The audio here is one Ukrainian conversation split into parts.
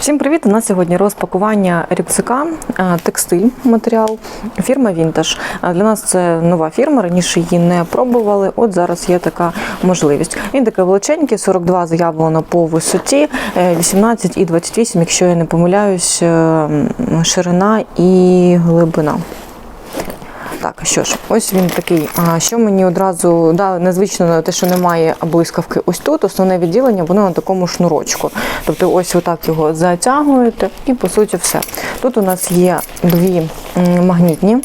Всім привіт! У нас сьогодні розпакування рюкзака, е, текстиль матеріал, фірма Vintage. Е, Для нас це нова фірма, раніше її не пробували. От зараз є така можливість. Він такий величенький, 42 заявлено по висоті, е, 18 і 28, якщо я не помиляюсь, е, ширина і глибина. Так, що ж, ось він такий. А що мені одразу да, незвично те, що немає блискавки ось тут. Основне відділення, воно на такому шнурочку. Тобто, ось отак його затягуєте, і по суті все. Тут у нас є дві магнітні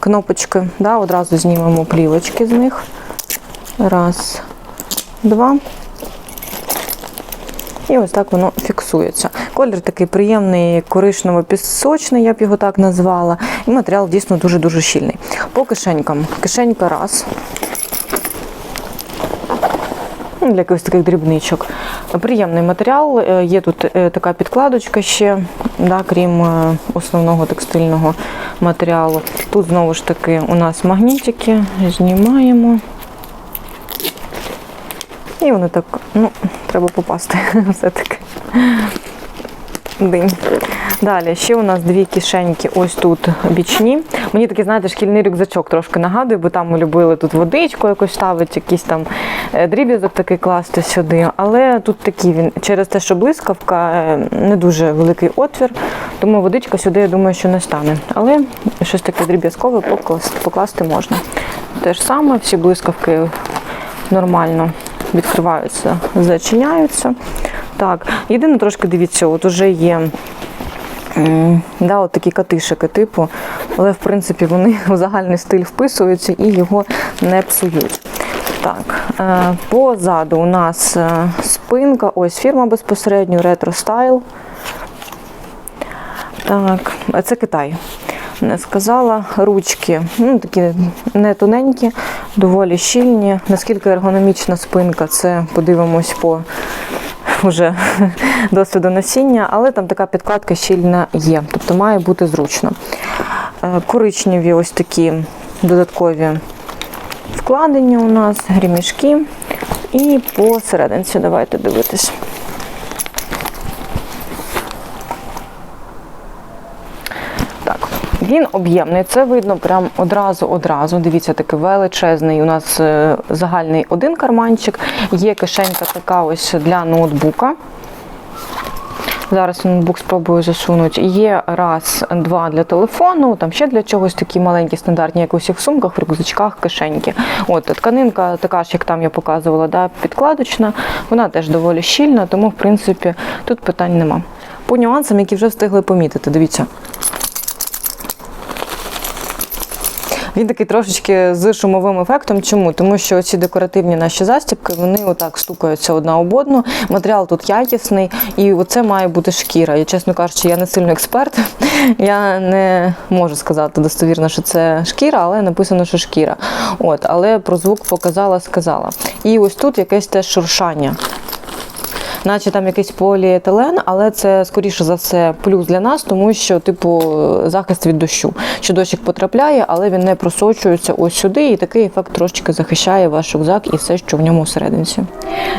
кнопочки. Да, одразу знімемо плівочки з них. Раз, два. І ось так воно фіксується. Колір такий приємний, коричнево-пісочний, я б його так назвала. І матеріал дійсно дуже-дуже щільний. По кишенькам. Кишенька раз. Ну, Для якихось таких дрібничок. Приємний матеріал. Е, Є тут е, така підкладочка ще, да, крім е, основного текстильного матеріалу. Тут знову ж таки у нас магнітики. Знімаємо. І вони так, ну, треба попасти все-таки. Дим. Далі, ще у нас дві кишеньки ось тут бічні. Мені такий, знаєте, шкільний рюкзачок трошки нагадує, бо там ми любили тут водичку якось ставити, якийсь там е, дріб'язок такий класти сюди. Але тут такий він через те, що блискавка, е, не дуже великий отвір, тому водичка сюди, я думаю, що не стане. Але щось таке дріб'язкове покласти, покласти можна. Те ж саме, всі блискавки нормально відкриваються, зачиняються. Так, єдине трошки дивіться, от уже є да, от такі катишики типу, але в принципі вони в загальний стиль вписуються і його не псують. Так, е, позаду у нас е, спинка, ось фірма безпосередньо, ретро стайл. Так, це Китай. Не сказала. Ручки ну, такі не тоненькі, доволі щільні. Наскільки ергономічна спинка, це подивимось по вже досвіду носіння, але там така підкладка щільна є, тобто має бути зручно. Е, Коричневі ось такі додаткові вкладення у нас, грімішки. І посерединці давайте дивитись. Так, він об'ємний, це видно прям одразу-одразу. Дивіться, такий величезний. У нас е, загальний один карманчик, є кишенька така ось для ноутбука. Зараз ноутбук спробую засунути. Є раз, два для телефону, там ще для чогось такі маленькі, стандартні, як у всіх сумках, в рюкзачках, кишеньки. От тканинка така ж, як там я показувала, да, підкладочна, вона теж доволі щільна, тому в принципі тут питань нема. По нюансам, які вже встигли помітити, дивіться. Він такий трошечки з шумовим ефектом. Чому? Тому що ці декоративні наші застібки, вони отак стукаються одна об одну. Матеріал тут якісний, і оце має бути шкіра. І, чесно кажучи, я не сильно експерт. Я не можу сказати достовірно, що це шкіра, але написано, що шкіра. От, але про звук показала, сказала. І ось тут якесь теж шуршання наче там якийсь поліетилен, але це скоріше за все плюс для нас, тому що, типу, захист від дощу. Що дощик потрапляє, але він не просочується ось сюди, і такий ефект трошечки захищає ваш рюкзак і все, що в ньому всерединці.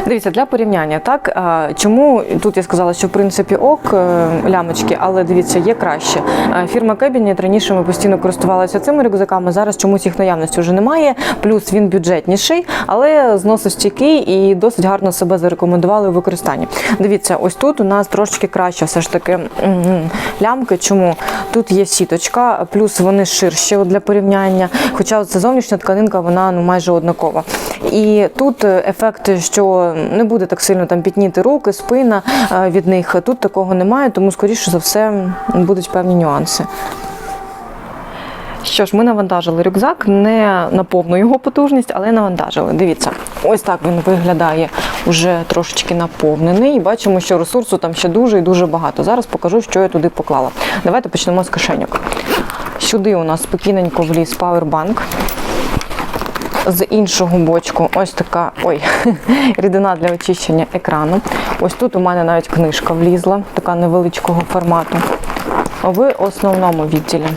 Дивіться, для порівняння, так чому тут я сказала, що в принципі ок е, лямочки, але дивіться, є краще. Фірма Cabinet, раніше ми постійно користувалися цими рюкзаками. Зараз чомусь їх наявності вже немає. Плюс він бюджетніший, але зносостійкий і досить гарно себе зарекомендували у використанні. Дивіться, ось тут у нас трошечки краще все ж таки лямки. Чому тут є сіточка, плюс вони ширші для порівняння. Хоча це зовнішня тканинка, вона ну майже однакова. І тут е, ефект, що не буде так сильно там пітніти руки, спина е, від них. Тут такого немає, тому скоріше за все будуть певні нюанси. Що ж, ми навантажили рюкзак, не на повну його потужність, але навантажили. Дивіться, ось так він виглядає уже трошечки наповнений. І бачимо, що ресурсу там ще дуже і дуже багато. Зараз покажу, що я туди поклала. Давайте почнемо з кишеньок. Сюди у нас спокійненько вліз павербанк. З іншого бочку ось така ой, рідина для очищення екрану. Ось тут у мене навіть книжка влізла, така невеличкого формату. В основному відділі.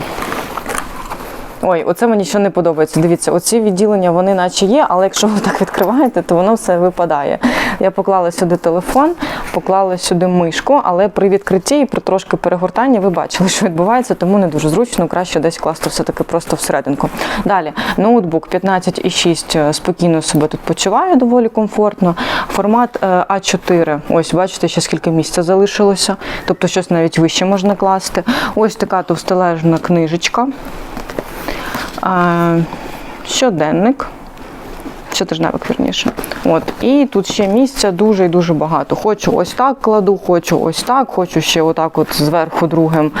Ой, оце мені ще не подобається. Дивіться, оці відділення вони наче є, але якщо ви так відкриваєте, то воно все випадає. Я поклала сюди телефон, поклали сюди мишку, але при відкритті і при трошки перегортанні ви бачили, що відбувається, тому не дуже зручно, краще десь класти все-таки просто всерединку. Далі, ноутбук 15,6 е, спокійно себе тут почуває доволі комфортно. Формат е, А4. Ось, бачите, ще скільки місця залишилося, тобто щось навіть вище можна класти. Ось така товстележна книжечка. Щоденник. Щотижневик, вірніше. От. І тут ще місця дуже і дуже багато. Хочу ось так кладу, хочу ось так, хочу ще отак от зверху другим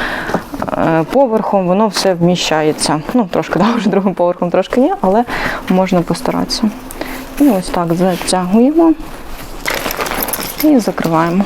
е, поверхом, воно все вміщається. Ну, трошки да, вже другим поверхом трошки ні, але можна постаратися. І ось так затягуємо і закриваємо.